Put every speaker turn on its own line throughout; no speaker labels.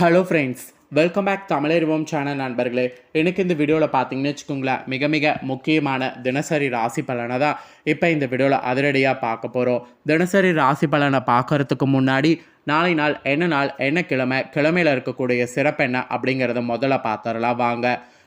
Hello friends welcome back தமிழறிவோம் channel நண்பர்களே. எனக்கு இந்த வீடியோவில் பார்த்தீங்கன்னு வச்சுக்கோங்களேன் மிக மிக முக்கியமான தினசரி ராசி பலனை தான் இப்போ இந்த வீடியோவில் அதிரடியாக பார்க்க போகிறோம் தினசரி ராசி பலனை பார்க்கறதுக்கு முன்னாடி நாளை நாள் என்ன நாள் என்ன கிழமை கிழமையில் இருக்கக்கூடிய சிறப்பு என்ன அப்படிங்கிறத முதல்ல பார்த்துடலாம். வாங்க.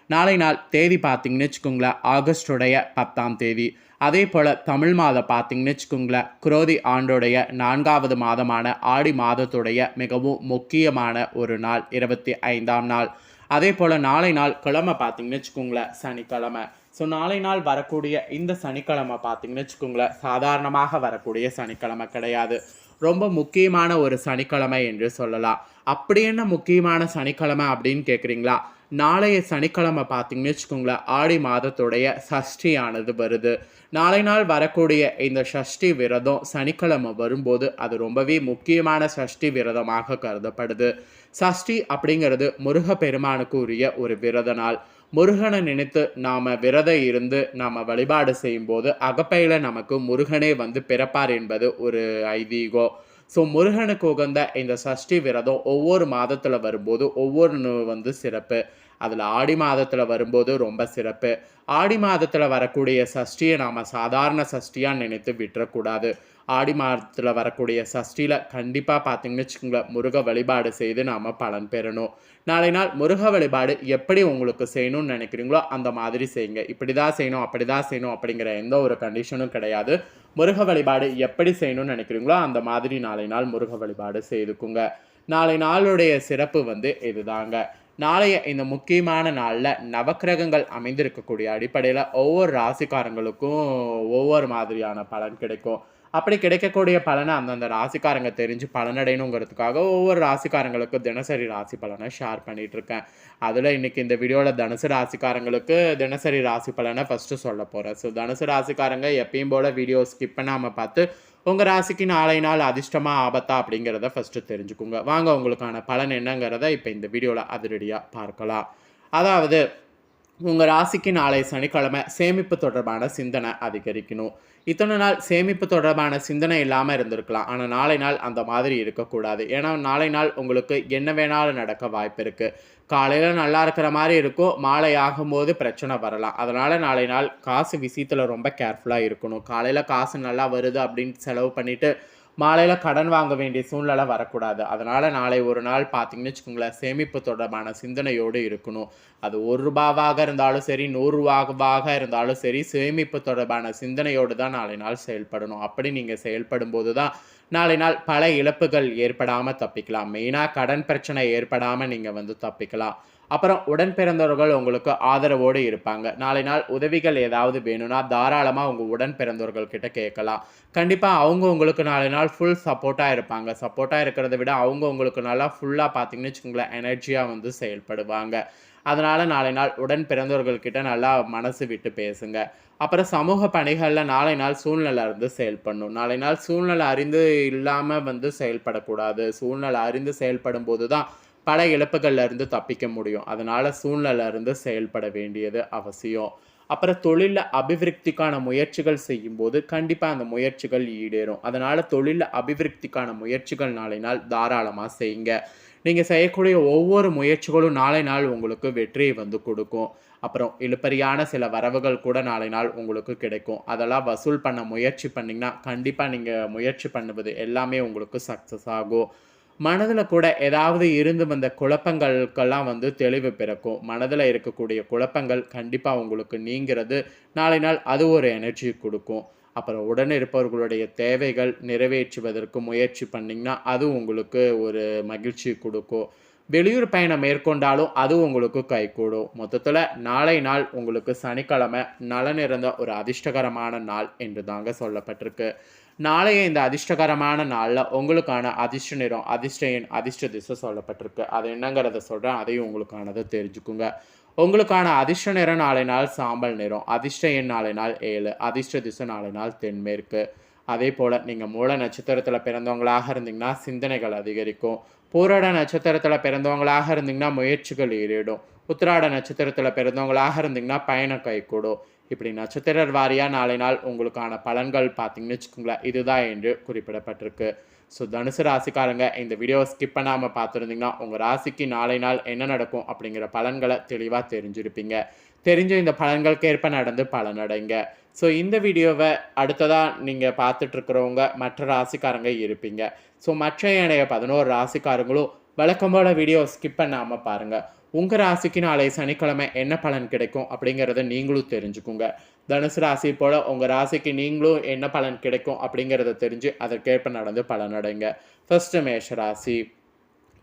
நாளை நாள் தேதி பார்த்தீங்கன்னு வச்சுக்கோங்களேன் ஆகஸ்டுடைய பத்தாம் தேதி. அதே போல் தமிழ் மாதம் பார்த்தீங்கன்னு வச்சுக்கோங்களேன் குரோதி ஆண்டுடைய நான்காவது மாதமான ஆடி மாதத்துடைய மிகவும் முக்கியமான ஒரு நாள் இருபத்தி ஐந்தாம் நாள். அதே போல் நாளை நாள் கிழமை பார்த்தீங்கன்னு வச்சுக்கோங்களேன் சனிக்கிழமை. ஸோ நாளை நாள் வரக்கூடிய இந்த சனிக்கிழமை பார்த்தீங்கன்னு வச்சுக்கோங்களேன் சாதாரணமாக வரக்கூடிய சனிக்கிழமை கிடையாது. ரொம்ப முக்கியமான ஒரு சனிக்கிழமை என்று சொல்லலாம். அப்படி என்ன முக்கியமான சனிக்கிழமை அப்படின்னு கேட்குறீங்களா நாளைய சனிக்கிழமை பார்த்தீங்கன்னு வச்சுக்கோங்களேன் ஆடி மாதத்துடைய சஷ்டியானது வருது. நாளை நாள் வரக்கூடிய இந்த சஷ்டி விரதம் சனிக்கிழமை வரும்போது அது ரொம்பவே முக்கியமான சஷ்டி விரதமாக கருதப்படுது. சஷ்டி அப்படிங்கிறது முருக பெருமானுக்கு உரிய ஒரு விரத நாள். முருகனை நினைத்து நாம் விரதம் இருந்து நாம் வழிபாடு செய்யும்போது அகப்பையில் நமக்கு முருகனே வந்து பிறப்பார் என்பது ஒரு ஐதீகம். ஸோ முருகனுக்கு உகந்த இந்த சஷ்டி விரதம் ஒவ்வொரு மாதத்தில் வரும்போது ஒவ்வொரு வந்து சிறப்பு. அதில் ஆடி மாதத்தில் வரும்போது ரொம்ப சிறப்பு. ஆடி மாதத்தில் வரக்கூடிய சஷ்டியை நாம் சாதாரண சஷ்டியாக நினைத்து விட்டுறக்கூடாது. ஆடி மாதத்தில் வரக்கூடிய சஷ்டியில் கண்டிப்பாக பார்த்தீங்கன்னு வச்சுக்கோங்களேன் முருக வழிபாடு செய்து நாம் பலன் பெறணும். நாளை நாள் முருக வழிபாடு எப்படி உங்களுக்கு செய்யணும்னு நினைக்கிறீங்களோ அந்த மாதிரி செய்யுங்க. இப்படி தான் செய்யணும் அப்படி தான் செய்யணும் அப்படிங்கிற எந்த ஒரு கண்டிஷனும் கிடையாது. முருக வழிபாடு எப்படி செய்யணும்னு நினைக்கிறீங்களோ அந்த மாதிரி நாளை நாள் முருக வழிபாடு செய்துக்குங்க. நாளை நாளுடைய சிறப்பு வந்து இதுதாங்க. நாளைய இந்த முக்கியமான நாளில் நவக்கிரகங்கள் அமைந்திருக்கக்கூடிய அடிப்படையில் ஒவ்வொரு ராசிக்காரங்களுக்கும் ஒவ்வொரு மாதிரியான பலன் கிடைக்கும். அப்படி கிடைக்கக்கூடிய பலனை அந்தந்த ராசிக்காரங்க தெரிஞ்சு பலனடையணுங்கிறதுக்காக ஒவ்வொரு ராசிக்காரங்களுக்கும் தினசரி ராசி பலனை ஷேர் பண்ணிகிட்ருக்கேன் இருக்கேன் அதில் இன்றைக்கி இந்த வீடியோவில் தனுசு ராசிக்காரங்களுக்கு தினசரி ராசி பலனை ஃபஸ்ட்டு சொல்ல போகிறேன் ஸோ தனுசு ராசிக்காரங்க எப்பயும் போல் வீடியோ ஸ்கிப் பண்ணாமல் பார்த்து உங்கள் ராசிக்கு நாளை நாள் அதிர்ஷ்டமாக ஆபத்தா அப்படிங்கிறத ஃபஸ்ட்டு தெரிஞ்சுக்கோங்க. வாங்க உங்களுக்கான பலன் என்னங்கிறத இப்போ இந்த வீடியோவில் அதிரடியாக பார்க்கலாம். அதாவது உங்கள் ராசிக்கு நாளை சனிக்கிழமை சேமிப்பு தொடர்பான சிந்தனை அதிகரிக்கணும். இத்தனை நாள் சேமிப்பு தொடர்பான சிந்தனை இல்லாமல் இருந்திருக்கலாம். ஆனால் நாளை நாள் அந்த மாதிரி இருக்கக்கூடாது. ஏன்னா நாளை நாள் உங்களுக்கு என்ன வேணாலும் நடக்க வாய்ப்பு இருக்குது காலையில் நல்லா இருக்கிற மாதிரி இருக்கும். மாலை ஆகும்போது பிரச்சனை வரலாம். அதனால் நாளை நாள் காசு விஷயத்தில் ரொம்ப கேர்ஃபுல்லாக இருக்கணும். காலையில் காசு நல்லா வருது அப்படின்னு செலவு பண்ணிவிட்டு மாலையில் கடன் வாங்க வேண்டிய சூழ்நிலை வரக்கூடாது. அதனால் நாளை ஒரு நாள் பார்த்தீங்கன்னு வச்சுக்கோங்களேன் சேமிப்பு தொடர்பான சிந்தனையோடு இருக்கணும். அது ஒரு ரூபாவாக இருந்தாலும் சரி நூறுரூவாவாக இருந்தாலும் சரி சேமிப்பு தொடர்பான சிந்தனையோடு தான் நாளை நாள் செயல்படணும். அப்படி நீங்கள் செயல்படும் போது தான் நாளை நாள் பல இழப்புகள் ஏற்படாமல் தப்பிக்கலாம். மெயினாக கடன் பிரச்சனை ஏற்படாமல் நீங்கள் வந்து தப்பிக்கலாம். அப்புறம் உடன் பிறந்தவர்கள் உங்களுக்கு ஆதரவோடு இருப்பாங்க. நாளை நாள் உதவிகள் ஏதாவது வேணும்னா தாராளமாக உங்கள் உடன் பிறந்தவர்கள் கிட்ட கேட்கலாம். கண்டிப்பாக அவங்க உங்களுக்கு நாளை நாள் ஃபுல் சப்போர்ட்டாக இருப்பாங்க. சப்போர்ட்டாக இருக்கிறத விட அவங்க உங்களுக்கு நல்லா ஃபுல்லாக பார்த்தீங்கன்னு வச்சுக்கோங்களேன் எனர்ஜியாக வந்து செயல்படுவாங்க. அதனால் நாளை நாள் உடன் பிறந்தவர்கள்கிட்ட நல்லா மனசு விட்டு பேசுங்க. அப்புறம் சமூக பணிகளில் நாளை நாள் சூழ்நிலை அறிந்து செயல்படணும். நாளை நாள் சூழ்நிலை அறிந்து இல்லாமல் வந்து செயல்படக்கூடாது. சூழ்நிலை அறிந்து செயல்படும் போது தான் பல இழப்புகள்லேருந்து தப்பிக்க முடியும். அதனால் சூழ்நிலை செயல்பட வேண்டியது அவசியம். அப்புறம் தொழிலில் அபிவிருத்திக்கான முயற்சிகள் செய்யும்போது கண்டிப்பாக அந்த முயற்சிகள் ஈடேறும். அதனால் தொழிலில் அபிவிருத்திக்கான முயற்சிகள் நாளை நாள் தாராளமாக செய்யுங்க. நீங்கள் செய்யக்கூடிய ஒவ்வொரு முயற்சிகளும் நாளை நாள் உங்களுக்கு வெற்றியை வந்து கொடுக்கும். அப்புறம் இழுப்பறியான சில வரவுகள் கூட நாளை நாள் உங்களுக்கு கிடைக்கும். அதெல்லாம் வசூல் பண்ண முயற்சி பண்ணிங்கன்னா கண்டிப்பாக நீங்கள் முயற்சி பண்ணுவது எல்லாமே உங்களுக்கு சக்ஸஸ் ஆகும். மனதில் கூட ஏதாவது இருந்து வந்த குழப்பங்களுக்கெல்லாம் வந்து தெளிவு பிறக்கும். மனதில் இருக்கக்கூடிய குழப்பங்கள் கண்டிப்பாக உங்களுக்கு நீங்கிறது. நாளை நாள் அது ஒரு எனர்ஜி கொடுக்கும். அப்புறம் உடன் இருப்பவர்களுடைய தேவைகள் நிறைவேற்றுவதற்கு முயற்சி பண்ணிங்கன்னா அது உங்களுக்கு ஒரு மகிழ்ச்சி கொடுக்கும். வெளியூர் பயணம் மேற்கொண்டாலும் அது உங்களுக்கு கைகூடும். மொத்தத்தில் நாளை நாள் உங்களுக்கு சனிக்கிழமை நலனிறந்த ஒரு அதிர்ஷ்டகரமான நாள் என்று தாங்க சொல்லப்பட்டிருக்கு. நாளைய இந்த அதிர்ஷ்டகரமான நாளில் உங்களுக்கான அதிர்ஷ்ட நிறம் அதிர்ஷ்ட எண் அதிர்ஷ்ட திசை சொல்லப்பட்டிருக்கு. அது என்னங்கிறத சொல்கிறேன் அதையும் உங்களுக்கானதை தெரிஞ்சுக்குங்க. உங்களுக்கான அதிர்ஷ்ட நிறம் நாளை நாள் சாம்பல் நிறம் அதிர்ஷ்ட எண் நாளை நாள் ஏழு அதிர்ஷ்ட திசை நாளை நாள் தென்மேற்கு. அதே போல் நீங்கள் மூல நட்சத்திரத்தில் பிறந்தவங்களாக இருந்தீங்கன்னா சிந்தனைகள் அதிகரிக்கும். பூரட நட்சத்திரத்தில் பிறந்தவங்களாக இருந்தீங்கன்னா முயற்சிகள் ஈடுடும் உத்திராட நட்சத்திரத்தில் பிறந்தவங்களாக இருந்தீங்கன்னா பயணம் கைகூடும். இப்படி நட்சத்திர வாரியாக நாளை நாள் உங்களுக்கான பலன்கள் பார்த்தீங்கன்னு வச்சுக்கோங்களேன். இதுதான் என்று குறிப்பிடப்பட்டிருக்கு. ஸோ தனுசு ராசிக்காரங்க இந்த வீடியோவை ஸ்கிப் பண்ணாமல் பார்த்துருந்தீங்கன்னா உங்கள் ராசிக்கு நாளை நாள் என்ன நடக்கும் அப்படிங்கிற பலன்களை தெளிவாக தெரிஞ்சிருப்பீங்க. தெரிஞ்ச இந்த பலன்களுக்கு ஏற்ப நடந்து பலனடைங்க. ஸோ இந்த வீடியோவை அடுத்ததாக நீங்கள் பார்த்துட்ருக்கிறவங்க மற்ற ராசிக்காரங்க இருப்பீங்க. ஸோ மற்ற ஏனைய பதினோரு ராசிக்காரங்களும் வழக்கம் போல் வீடியோ ஸ்கிப் பண்ணாமல் பாருங்கள் உங்கள் ராசிக்கு நாளை சனிக்கிழமை என்ன பலன் கிடைக்கும் அப்படிங்கிறத நீங்களும் தெரிஞ்சுக்குங்க. தனுசு ராசி போல் உங்கள் ராசிக்கு நீங்களும் என்ன பலன் கிடைக்கும் அப்படிங்கிறத தெரிஞ்சு அதற்கேற்ப நடந்து பலனடைங்க. ஃபர்ஸ்ட் மேஷ ராசி.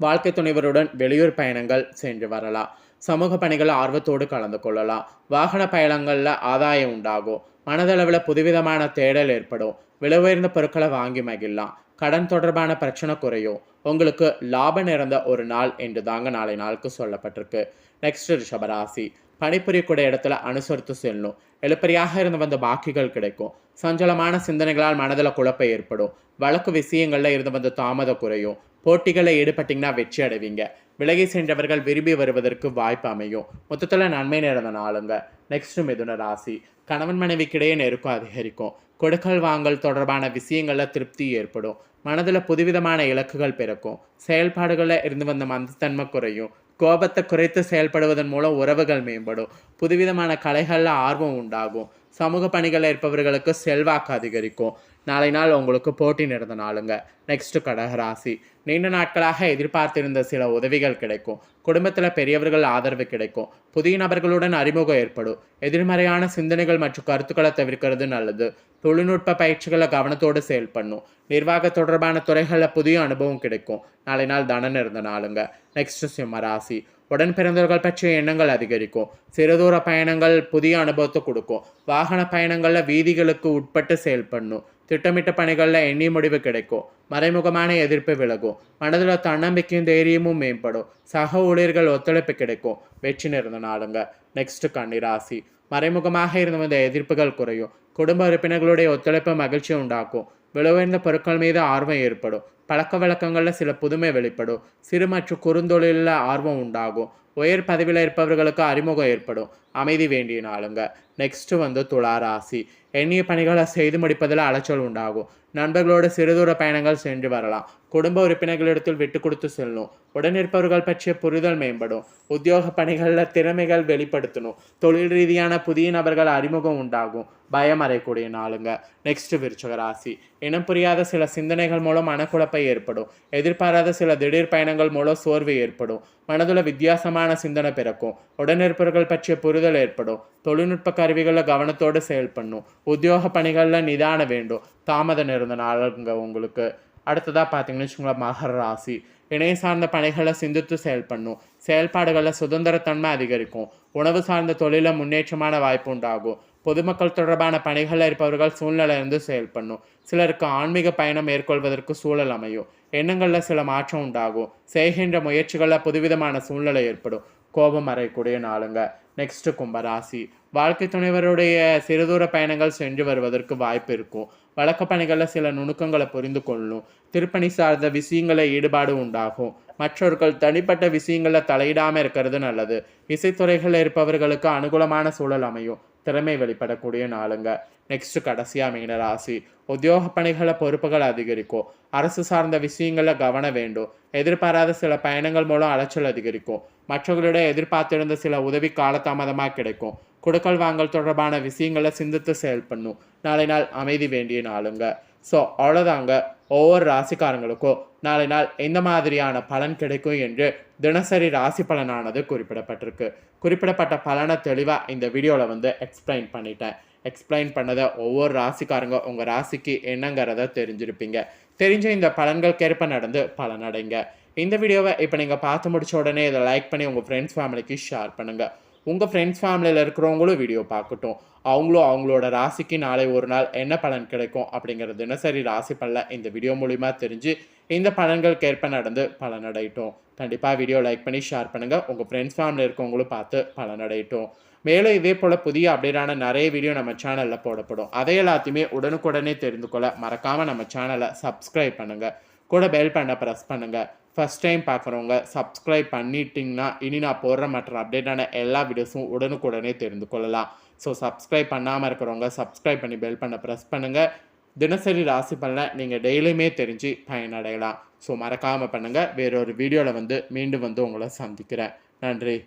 வாழ்க்கை துணைவருடன் வெளியூர் பயணங்கள் சென்று வரலாம். சமூக பணிகள் ஆர்வத்தோடு கலந்து கொள்ளலாம். வாகன பயணங்களில் ஆதாயம் உண்டாகும். மனதளவில் புதுவிதமான தேடல் ஏற்படும். விலை உயர்ந்த பொருட்களை வாங்கி மகிழலாம். கடன் தொடர்பான பிரச்சனை குறையும். உங்களுக்கு லாபம் நிறைந்த ஒரு நாள் என்று தாங்க நாளை நாளுக்கு சொல்லப்பட்டிருக்கு. நெக்ஸ்ட் ரிஷபராசி. பணிபுரியக்கூடிய இடத்துல அனுசரித்து செல்லணும். எழுப்பறியாக இருந்து வந்த பாக்கிகள் கிடைக்கும். சஞ்சலமான சிந்தனைகளால் மனதில் குழப்பம் ஏற்படும். வழக்கு விஷயங்களில் இருந்து வந்த தாமதம் குறையும். போட்டிகளில் ஈடுபட்டிங்கன்னா வெற்றி அடைவீங்க. விலகி சென்றவர்கள் விரும்பி வருவதற்கு வாய்ப்பு அமையும். மொத்தத்தில் நன்மை நிறைந்த நாளுங்க. நெக்ஸ்ட் மிதுன ராசி. கணவன் மனைவிக்கிடையே நெருக்கம் அதிகரிக்கும். கொடுக்கல் வாங்கல் தொடர்பான விஷயங்களில் திருப்தி ஏற்படும். மனதில் புதுவிதமான இலக்குகள் பிறக்கும். செயல்பாடுகளில் இருந்து வந்த மந்தத்தன்மை குறையும். கோபத்தை குறைத்து செயல்படுவதன் மூலம் உறவுகள் மேம்படும். புதுவிதமான கலைகளில் ஆர்வம் உண்டாகும். சமூக பணிகளில் இருப்பவர்களுக்கு செல்வாக்கு அதிகரிக்கும். நாளை நாள் உங்களுக்கு போட்டி நடந்த நாளுங்க. நெக்ஸ்ட் கடகராசி. நீண்ட நாட்களாக எதிர்பார்த்திருந்த சில உதவிகள் கிடைக்கும். குடும்பத்தில் பெரியவர்கள் ஆதரவு கிடைக்கும். புதிய நபர்களுடன் அறிமுகம் ஏற்படும். எதிர்மறையான சிந்தனைகள் மற்றும் கருத்துக்களை தவிர்க்கிறது நல்லது. தொழில்நுட்ப பயிற்சிகளை கவனத்தோடு செயல்படணும் நிர்வாக தொடர்பான துறைகளில் புதிய அனுபவம் கிடைக்கும். நாளை நாள் தனம் இருந்த நாளுங்க. நெக்ஸ்ட் சிம்மராசி உடன் பிறந்தவர்கள் பற்றிய எண்ணங்கள் அதிகரிக்கும். சிறுதூர பயணங்கள் புதிய அனுபவத்தை கொடுக்கும். வாகன பயணங்களில் வீதிகளுக்கு உட்பட்டு செயல்படணும் திட்டமிட்ட பணிகளில் எண்ணி முடிவு கிடைக்கும். மறைமுகமான எதிர்ப்பு விலகும். மனதில் தன்னம்பிக்கையும் தைரியமும் மேம்படும். சக ஊழியர்கள் ஒத்துழைப்பு கிடைக்கும். வெற்றி நிறந்த நாளுங்க. நெக்ஸ்ட் கன்னிராசி மறைமுகமாக இருந்து வந்த எதிர்ப்புகள் குறையும். குடும்ப உறுப்பினர்களுடைய ஒத்துழைப்பு மகிழ்ச்சி உண்டாக்கும். விலையுயர்ந்த பொருட்கள் மீது ஆர்வம் ஏற்படும். பழக்க வழக்கங்களில் சில புதுமை வெளிப்படும். சிறு மற்றும் குறுந்தொழிலில் ஆர்வம் உண்டாகும். உயர் பதவியில் இருப்பவர்களுக்கு அறிமுகம் ஏற்படும். அமைதி வேண்டிய நாளுங்க. நெக்ஸ்ட் வந்து துலா ராசி. எண்ணிய பணிகளை செய்து முடிப்பதில் அலைச்சல் உண்டாகும். நண்பர்களோடு சிறுதூர பயணங்கள் சென்று வரலாம். குடும்ப உறுப்பினர்களிடத்தில் விட்டு கொடுத்து செல்லணும் உடனிருப்பவர்கள் பற்றிய புரிதல் மேம்படும். உத்தியோக பணிகளில் திறமைகள் வெளிப்படுத்தணும். தொழில் ரீதியான புதிய நபர்கள் அறிமுகம் உண்டாகும். பயம் அறையக்கூடிய நாளுங்க. நெக்ஸ்ட் விருச்சக ராசி. இனம் புரியாத சில சிந்தனைகள் மூலம் மனக்குழப்பை ஏற்படும். எதிர்பாராத சில திடீர் பயணங்கள் மூலம் சோர்வு ஏற்படும். மனதில் வித்தியாசமான சிந்தனை பிறக்கும். உடனிருப்பவர்கள் பற்றிய புரிதல் ஏற்படும். தொழில்நுட்ப கருவிகளில் கவனத்தோடு செயல்படணும் உத்தியோக பணிகளில் நிதானம் வேண்டும். தாமதம் இருந்த நாளுங்க உங்களுக்கு. அடுத்ததாக பார்த்தீங்கன்னு வச்சுக்கோங்களேன் மகர ராசி. இணைய சார்ந்த பணிகளை சிந்தித்து செயல்படணும் செயல்பாடுகளில் சுதந்திரத்தன்மை அதிகரிக்கும். உணவு சார்ந்த தொழிலில் முன்னேற்றமான வாய்ப்பு உண்டாகும். பொதுமக்கள் தொடர்பான பணிகளில் இருப்பவர்கள் சூழ்நிலையிலிருந்து செயல்படணும். சிலருக்கு ஆன்மீக பயணம் மேற்கொள்வதற்கு சூழல் அமையும். எண்ணங்களில் சில மாற்றம் உண்டாகும். செய்கின்ற முயற்சிகளில் புதுவிதமான சூழ்நிலை ஏற்படும். கோபம் அறையக்கூடிய நாளுங்க. நெக்ஸ்ட் கும்பராசி. வாழ்க்கை துணைவருடைய சிறுதூர பயணங்கள் சென்று வருவதற்கு வாய்ப்பு இருக்கும். வழக்க பணிகளில் சில நுணுக்கங்களை புரிந்து கொள்ளணும் திருப்பணி சார்ந்த விஷயங்களை ஈடுபாடு உண்டாகும். மற்றவர்கள் தனிப்பட்ட விஷயங்களில் தலையிடாமல் இருக்கிறது நல்லது. இசைத்துறைகளில் இருப்பவர்களுக்கு அனுகூலமான சூழல் அமையும். திறமை வெளிப்படக்கூடிய நாளுங்க. நெக்ஸ்ட் கடைசியாக மீனராசி உத்தியோக பணிகளை பொறுப்புகள் அதிகரிக்கும். அரசு சார்ந்த விஷயங்களில் கவனம் வேண்டும். எதிர்பாராத சில பயணங்கள் மூலம் அலைச்சல் அதிகரிக்கும். மற்றவர்களிடம் எதிர்பார்த்திருந்த சில உதவி காலதாமதமாக கிடைக்கும். கொடுக்கல் வாங்கல் தொடர்பான விஷயங்களை சிந்தித்து செயல்படணும். நாளை நாள் அமைதி வேண்டிய நாளுங்க. ஸோ அவ்வளோதாங்க ஒவ்வொரு ராசிக்காரங்களுக்கும் நாளை நாள் எந்த மாதிரியான பலன் கிடைக்கும் என்று தினசரி ராசி பலனானது குறிப்பிடப்பட்டிருக்கு. குறிப்பிடப்பட்ட பலனை தெளிவாக இந்த வீடியோவில் வந்து எக்ஸ்பிளைன் பண்ணிட்டேன். எக்ஸ்பிளைன் பண்ணதை ஒவ்வொரு ராசிக்காரங்க உங்கள் ராசிக்கு என்னங்கிறத தெரிஞ்சிருப்பீங்க. தெரிஞ்ச இந்த பலன்களுக்கேற்ப நடந்து பலனடைங்க. இந்த வீடியோவை இப்போ நீங்கள் பார்த்து முடிச்ச உடனே இதை லைக் பண்ணி உங்கள் ஃப்ரெண்ட்ஸ் ஃபேமிலிக்கு ஷேர் பண்ணுங்கள் உங்கள் ஃப்ரெண்ட்ஸ் ஃபேமிலியில் இருக்கிறவங்களும் வீடியோ பார்க்கட்டும். அவங்களும் அவங்களோட ராசிக்கு நாளை ஒரு நாள் என்ன பலன் கிடைக்கும் அப்படிங்கிற தினசரி ராசி பலனை இந்த வீடியோ மூலிமா தெரிஞ்சு இந்த பலன்களுக்கு ஏற்ப நடந்து பலனடையட்டும். கண்டிப்பாக வீடியோ லைக் பண்ணி ஷேர் பண்ணுங்கள் உங்கள் ஃப்ரெண்ட்ஸ் ஃபேமிலி இருக்கவங்களும் பார்த்து பலனடையட்டும். மேலும் இதே போல் புதிய அப்டேட்டான நிறைய வீடியோ நம்ம சேனலில் போடப்படும். அதை எல்லாத்தையுமே உடனுக்குடனே தெரிந்து கொள்ள மறக்காமல் நம்ம சேனலை சப்ஸ்கிரைப் பண்ணுங்கள் கூட பெல் பண்ண ப்ரெஸ் பண்ணுங்கள் ஃபஸ்ட் டைம் பார்க்குறவங்க சப்ஸ்கிரைப் பண்ணிட்டீங்கன்னா இனி நான் போடுற மற்ற அப்டேட்டான எல்லா வீடியோஸும் உடனுக்குடனே தெரிந்து கொள்ளலாம். ஸோ சப்ஸ்கிரைப் பண்ணாமல் இருக்கிறவங்க சப்ஸ்கிரைப் பண்ணி பெல் பண்ண ப்ரெஸ் பண்ணுங்கள் தினசரி ராசி பலனை நீங்கள் டெய்லியுமே தெரிஞ்சு பயனடையலாம். ஸோ மறக்காமல் பண்ணுங்கள் வேறொரு வீடியோவில் வந்து மீண்டும் வந்து உங்களை சந்திக்கிறேன். நன்றி.